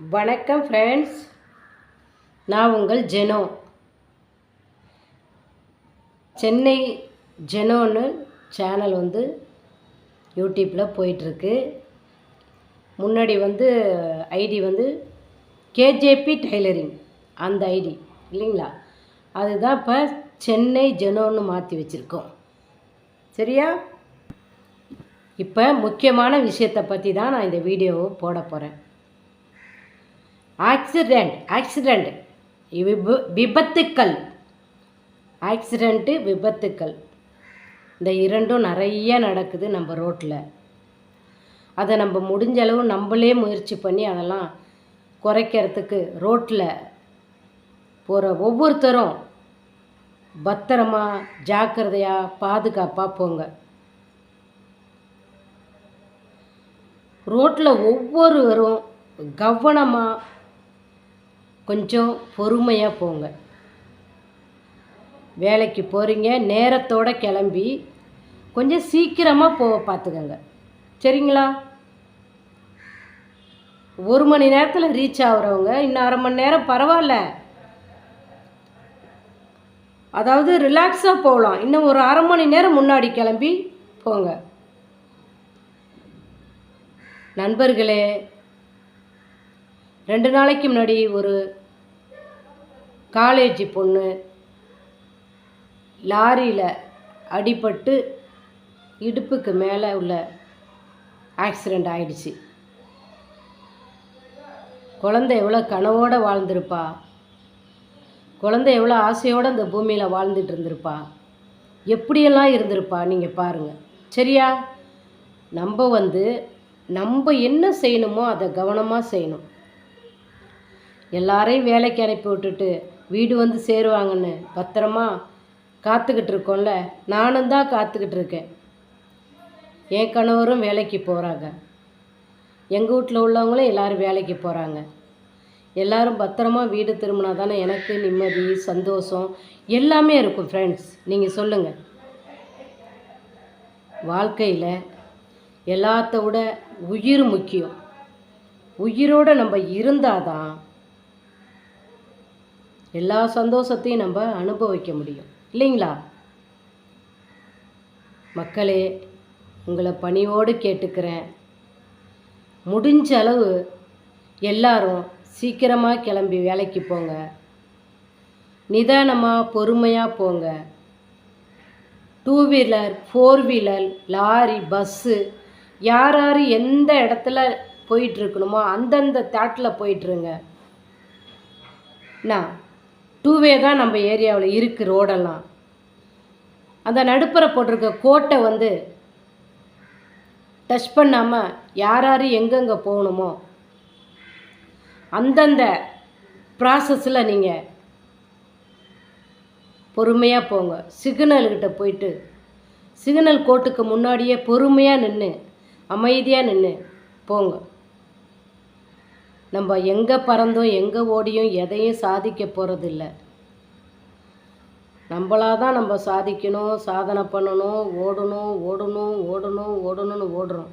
வணக்கம் ஃப்ரெண்ட்ஸ் நான் உங்கள் ஜெனோ. சென்னை ஜெனோன்னு சேனல் வந்து யூடியூப்பில் போயிட்டுருக்கு. முன்னாடி வந்து ஐடி வந்து கேஜேபி டைலரிங் அந்த ஐடி இல்லைங்களா? அதுதான் இப்போ சென்னை ஜெனோன்னு மாற்றி வச்சுருக்கோம். சரியா? இப்போ முக்கியமான விஷயத்தை பற்றி தான் நான் இந்த வீடியோவை போட போகிறேன் ஆக்சிடெண்ட் ஆக்சிடெண்ட் விபு விபத்துக்கள். ஆக்சிடெண்ட்டு விபத்துக்கள். இந்த இரண்டும் நிறைய நடக்குது நம்ம ரோட்டில் அதை நம்ம முடிஞ்ச அளவு நம்மளே முயற்சி பண்ணி அதெல்லாம் குறைக்கிறதுக்கு ரோட்டில் போகிற ஒவ்வொருத்தரும் பத்திரமா ஜாக்கிரதையாக பாதுகாப்பாக போங்க. ரோட்டில் ஒவ்வொருவரும் கவனமாக கொஞ்சம் பொறுமையாக போங்க. வேலைக்கு போகிறீங்க நேரத்தோடு கிளம்பி கொஞ்சம் சீக்கிரமாக போக பார்த்துக்கோங்க சரிங்களா? ஒரு மணி நேரத்தில் ரீச் ஆகுறவங்க இன்னும் அரை மணி நேரம் பரவாயில்ல. அதாவது ரிலாக்ஸாக போகலாம். இன்னும் ஒரு அரை மணி நேரம் முன்னாடி கிளம்பி போங்க. நண்பர்களே ரெண்டு நாளைக்கு முன்னாடி ஒரு காலேஜ் பொண்ணு லாரியில் அடிபட்டு இடுப்புக்கு மேலே உள்ள ஆக்சிடெண்ட் ஆயிடுச்சு. குழந்தை எவ்வளோ கனவோடு வாழ்ந்திருப்பா? குழந்தை எவ்வளோ ஆசையோடு இந்த பூமியில் வாழ்ந்துட்டு இருந்திருப்பா? எப்படியெல்லாம் இருந்திருப்பா? நீங்கள் பாருங்கள் சரியா? நம்ம வந்து நம்ம என்ன செய்யணுமோ அதை கவனமாக செய்யணும். எல்லாரையும் வேலைக்கு அனுப்பி விட்டுட்டு வீடு வந்து சேருவாங்கன்னு பத்திரமா காத்துக்கிட்டு இருக்கோம்ல நானும் தான் காத்துக்கிட்டு இருக்கேன். என் கணவரும் வேலைக்கு போகிறாங்க எங்கள் வீட்டில் உள்ளவங்களும் எல்லோரும் வேலைக்கு போகிறாங்க எல்லோரும் பத்திரமா வீடு திரும்பினா தானே எனக்கு நிம்மதி சந்தோஷம் எல்லாமே இருக்கும் ஃப்ரெண்ட்ஸ் நீங்கள் சொல்லுங்கள் வாழ்க்கையில் எல்லாத்த விட உயிர் முக்கியம். உயிரோடு நம்ம இருந்தால் தான் எல்லா சந்தோஷத்தையும் நம்ம அனுபவிக்க முடியும். இல்லைங்களா? மக்களே உங்களை பணியோடு கேட்டுக்கிறேன். முடிஞ்ச அளவு எல்லாரும் சீக்கிரமாக கிளம்பி வேலைக்கு போங்க. நிதானமாக பொறுமையாக போங்க. Two wheeler four wheeler lorry bus யார் யார் எந்த இடத்துல போயிட்டுருக்கணுமோ அந்தந்த தாட்டில் போயிட்டுருங்க நான் டூவே தான் நம்ம ஏரியாவில் இருக்குது ரோடெல்லாம். அந்த நடுப்புற போட்டிருக்க கோட்டை வந்து டச் பண்ணாமல் யார் யார் எங்கெங்கே போகணுமோ அந்தந்த ப்ராசஸில் நீங்கள் பொறுமையாக போங்க. சிக்னல்கிட்ட போயிட்டு சிக்னல் கோட்டுக்கு முன்னாடியே பொறுமையாக நின்று அமைதியாக நின்று போங்க. நம்ம எங்கே பறந்தோம் எங்கே ஓடியும் எதையும் சாதிக்க போகிறதில்ல நம்மளாக தான் நம்ம சாதிக்கணும் சாதனை பண்ணணும் ஓடணும் ஓடணும் ஓடணும் ஓடணும்னு ஓடுறோம்.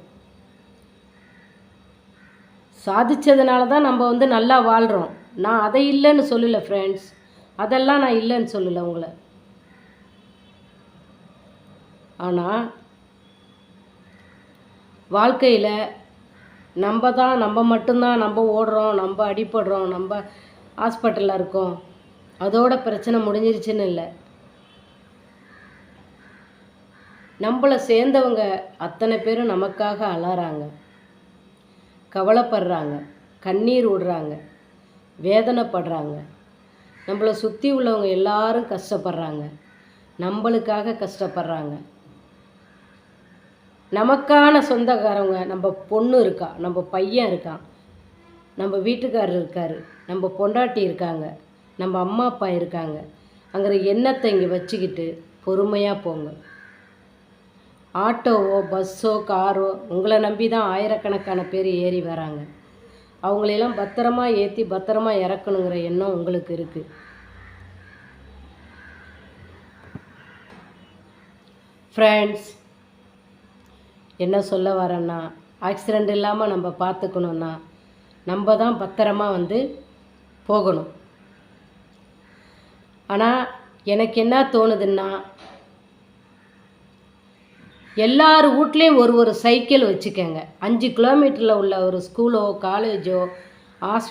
சாதித்ததுனால தான் நம்ம வந்து நல்லா வாழ்கிறோம் நான் அதை இல்லைன்னு சொல்லலை ஃப்ரெண்ட்ஸ் அதெல்லாம் நான் இல்லைன்னு சொல்லலை உங்களை. ஆனால் வாழ்க்கையில் நம்ம தான் நம்ம மட்டும்தான் நம்ம ஓடுறோம் நம்ம அடிபடுறோம் நம்ம ஹாஸ்பிட்டலில் இருக்கோம். அதோட பிரச்சனை முடிஞ்சிருச்சுன்னு இல்லை. நம்மளை சேர்ந்தவங்க அத்தனை பேரும் நமக்காக அலறாங்க. கவலைப்படுறாங்க. கண்ணீர் விடுறாங்க வேதனைப்படுறாங்க. நம்மளை சுற்றி உள்ளவங்க எல்லாரும் கஷ்டப்படுறாங்க. நம்மளுக்காக கஷ்டப்படுறாங்க. நமக்கான சொந்தக்காரவங்க நம்ம பொண்ணு இருக்கா நம்ம பையன் இருக்கான் நம்ம வீட்டுக்காரர் இருக்கார் நம்ம பொண்டாட்டி இருக்காங்க நம்ம அம்மா அப்பா இருக்காங்க அங்கிற எண்ணத்தை இங்கே வச்சுக்கிட்டு பொறுமையாக போங்க. ஆட்டோவோ பஸ்ஸோ காரோ உங்களை நம்பி தான் ஆயிரக்கணக்கான பேர் ஏறி வராங்க. அவங்களையெல்லாம் பத்திரமா ஏற்றி பத்திரமா இறக்கணுங்கிற எண்ணம் உங்களுக்கு இருக்குது ஃப்ரெண்ட்ஸ் என்ன சொல்ல வரேன்னா ஆக்சிடெண்ட் இல்லாமல் நம்ம பார்த்துக்கணுன்னா நம்ம தான் பத்திரமா வந்து போகணும். ஆனால் எனக்கு என்ன தோணுதுன்னா எல்லார் வீட்லேயும் ஒரு ஒரு சைக்கிள் வச்சுக்கோங்க. அஞ்சு கிலோமீட்டரில் உள்ள ஒரு ஸ்கூலோ காலேஜோ ஆஸ்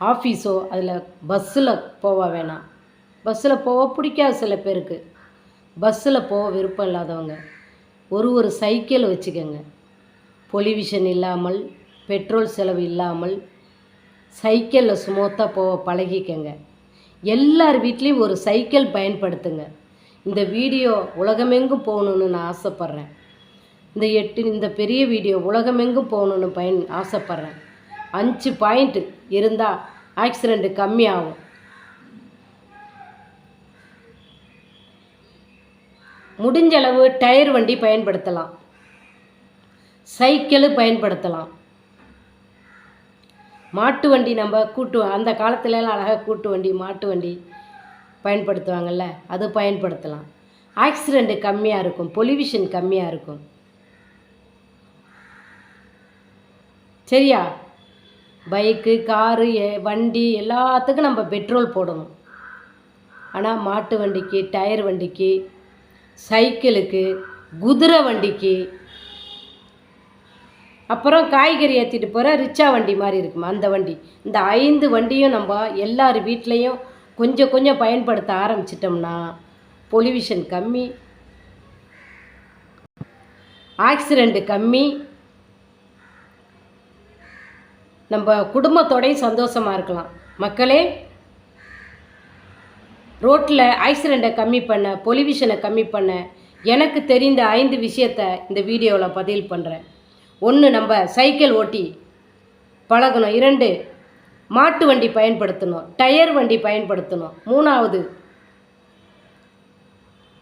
ஆஃபீஸோ அதில் பஸ்ஸில் போக வேணாம். பஸ்ஸில் போக பிடிக்காது சில பேருக்கு. பஸ்ஸில் போக விருப்பம் இல்லாதவங்க. ஒரு ஒரு சைக்கிள் வச்சுக்கோங்க. பொலிவிஷன் இல்லாமல் பெட்ரோல் செலவு இல்லாமல் சைக்கிளில் ஸ்மூத்தாக போக பழகிக்கங்க. எல்லார் வீட்லேயும் ஒரு சைக்கிள் பயன்படுத்துங்க. இந்த வீடியோ உலகமெங்கும் போகணுன்னு நான் ஆசைப்பட்றேன். இந்த எட்டு இந்த பெரிய வீடியோ உலகமெங்கும் போகணுன்னு பயன் ஆசைப்பட்றேன். அஞ்சு பாயிண்ட் இருந்தால் ஆக்சிடெண்ட்டு கம்மியாகும். முடிஞ்சளவு டயர் வண்டி பயன்படுத்தலாம். சைக்கிள் பயன்படுத்தலாம். மாட்டு வண்டி நம்ம கூட்டு அந்த காலத்துலலாம் அழகாக கூட்டு வண்டி மாட்டு வண்டி பயன்படுத்துவாங்கள்ல அது பயன்படுத்தலாம். ஆக்சிடெண்ட்டு கம்மியாக இருக்கும் பொல்யூஷன் கம்மியாக இருக்கும். சரியா? பைக்கு காரு வண்டி எல்லாத்துக்கும் நம்ம பெட்ரோல் போடணும். ஆனால் மாட்டு வண்டிக்கு டயர் வண்டிக்கு சைக்கிளுக்கு குதிரை வண்டிக்கு அப்புறம் காய்கறி ஏற்றிட்டு போகிற ரிச்சா வண்டி மாதிரி இருக்குமா அந்த வண்டி. இந்த ஐந்து வண்டியும் நம்ம எல்லார் வீட்லேயும் கொஞ்சம் கொஞ்சம் பயன்படுத்த ஆரம்பிச்சிட்டோம்னா பொல்யூஷன் கம்மி ஆக்சிடெண்ட்டு கம்மி நம்ம குடும்பத்தோடையும் சந்தோஷமாக இருக்கலாம். மக்களே ரோட்டில் ஆக்சிடெண்ட்டை கம்மி பண்ண பொலிவிஷனை கம்மி பண்ண எனக்கு தெரிந்த ஐந்து விஷயத்தை இந்த வீடியோவில் பதிவு பண்ணுறேன் ஒன்று நம்ம சைக்கிள் ஓட்டி பழகணும். இரண்டு மாட்டு வண்டி பயன்படுத்தணும். டயர் வண்டி பயன்படுத்தணும். மூணாவது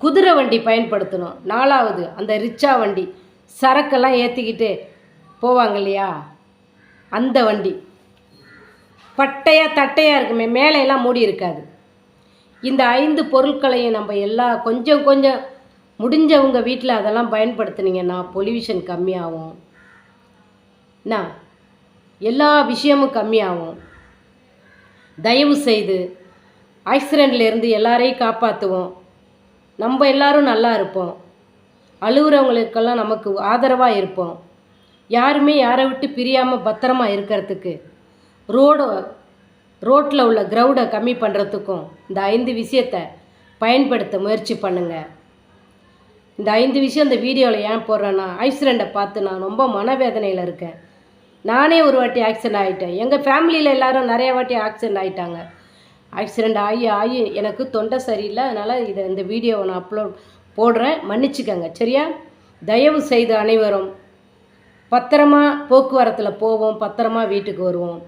குதிரை வண்டி பயன்படுத்தணும். நாலாவது அந்த ரிச்சா வண்டி சரக்கெல்லாம் ஏற்றிக்கிட்டு போவாங்க இல்லையா? அந்த வண்டி. பட்டையாக தட்டையாக இருக்குமே மேலே எல்லாம் மூடி இருக்காது. இந்த ஐந்து பொருட்களையும் நம்ம எல்லா கொஞ்சம் கொஞ்சம் முடிஞ்சவங்க வீட்டில் அதெல்லாம் பயன்படுத்துனீங்கன்னா பொல்யூஷன் கம்மியாகும். என்ன எல்லா விஷயமும் கம்மியாகும். தயவு செய்து ஆக்சிடெண்ட்லேருந்து எல்லாரையும் காப்பாற்றுவோம் நம்ம எல்லாரும் நல்லா இருப்போம். அழுகுறவங்களுக்கெல்லாம் நமக்கு ஆதரவாக இருப்போம். யாருமே யாரை விட்டு பிரியாமல் பத்திரமா இருக்கிறதுக்கு ரோடு ரோட்டில் உள்ள க்ரௌடை கம்மி பண்ணுறதுக்கும் இந்த ஐந்து விஷயத்தை பயன்படுத்த முயற்சி பண்ணுங்கள் இந்த ஐந்து விஷயம் இந்த வீடியோவில் ஏன் போடுறேன்னா ஆக்சிடெண்ட்டை பார்த்து நான் ரொம்ப மனவேதனையில் இருக்கேன். நானே ஒரு வாட்டி ஆக்சிடெண்ட் ஆகிட்டேன் எங்கள் ஃபேமிலியில் எல்லாரும் நிறைய வாட்டி ஆக்சிடெண்ட் ஆகிட்டாங்க ஆக்சிடெண்ட் ஆகி ஆகி எனக்கு தொண்டை சரியில்லை. அதனால் இதை இந்த வீடியோவை நான் அப்லோட் போடுறேன். மன்னிச்சுக்கங்க சரியா? தயவு செய்து அனைவரும் பத்திரமா போக்குவரத்தில் போவோம். பத்திரமா வீட்டுக்கு வருவோம்.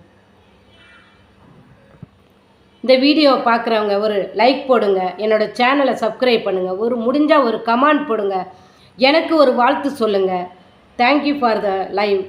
இந்த வீடியோவை பார்க்குறவங்க ஒரு லைக் போடுங்க. என்னோடய சேனலை சப்ஸ்கிரைப் பண்ணுங்கள் ஒரு முடிஞ்சால் ஒரு கமெண்ட் போடுங்க. எனக்கு ஒரு வாழ்த்து சொல்லுங்கள் தேங்க்யூ ஃபார் த லைவ்